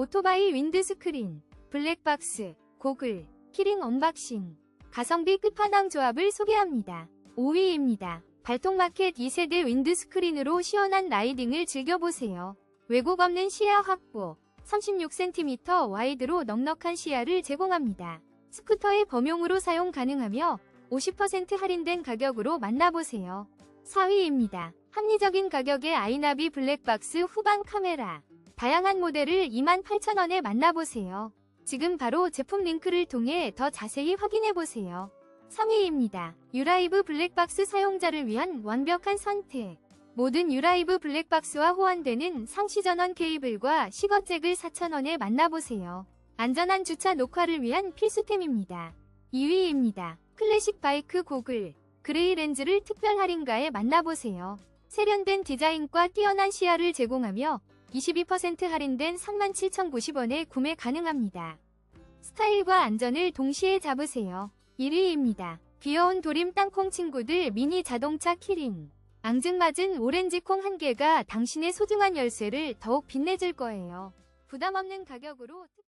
오토바이 윈드스크린, 블랙박스, 고글, 키링 언박싱, 가성비 끝판왕 조합을 소개합니다. 5위입니다. 발통마켓 2세대 윈드스크린으로 시원한 라이딩을 즐겨보세요. 왜곡 없는 시야 확보, 36cm 와이드로 넉넉한 시야를 제공합니다. 스쿠터의 범용으로 사용 가능하며 50% 할인된 가격으로 만나보세요. 4위입니다. 합리적인 가격의 아이나비 블랙박스 후방 카메라. 다양한 모델을 28,000원에 만나보세요. 지금 바로 제품 링크를 통해 더 자세히 확인해보세요. 3위입니다. 유라이브 블랙박스 사용자를 위한 완벽한 선택. 모든 유라이브 블랙박스와 호환되는 상시전원 케이블과 시거잭을 4,000원에 만나보세요. 안전한 주차 녹화를 위한 필수템입니다. 2위입니다. 클래식 바이크 고글, 그레이 렌즈를 특별 할인가에 만나보세요. 세련된 디자인과 뛰어난 시야를 제공하며 22% 할인된 37,090원에 구매 가능합니다. 스타일과 안전을 동시에 잡으세요. 1위입니다. 귀여운 도림 땅콩 친구들 미니 자동차 키링. 앙증맞은 오렌지 콩 한 개가 당신의 소중한 열쇠를 더욱 빛내줄 거예요. 부담 없는 가격으로 특-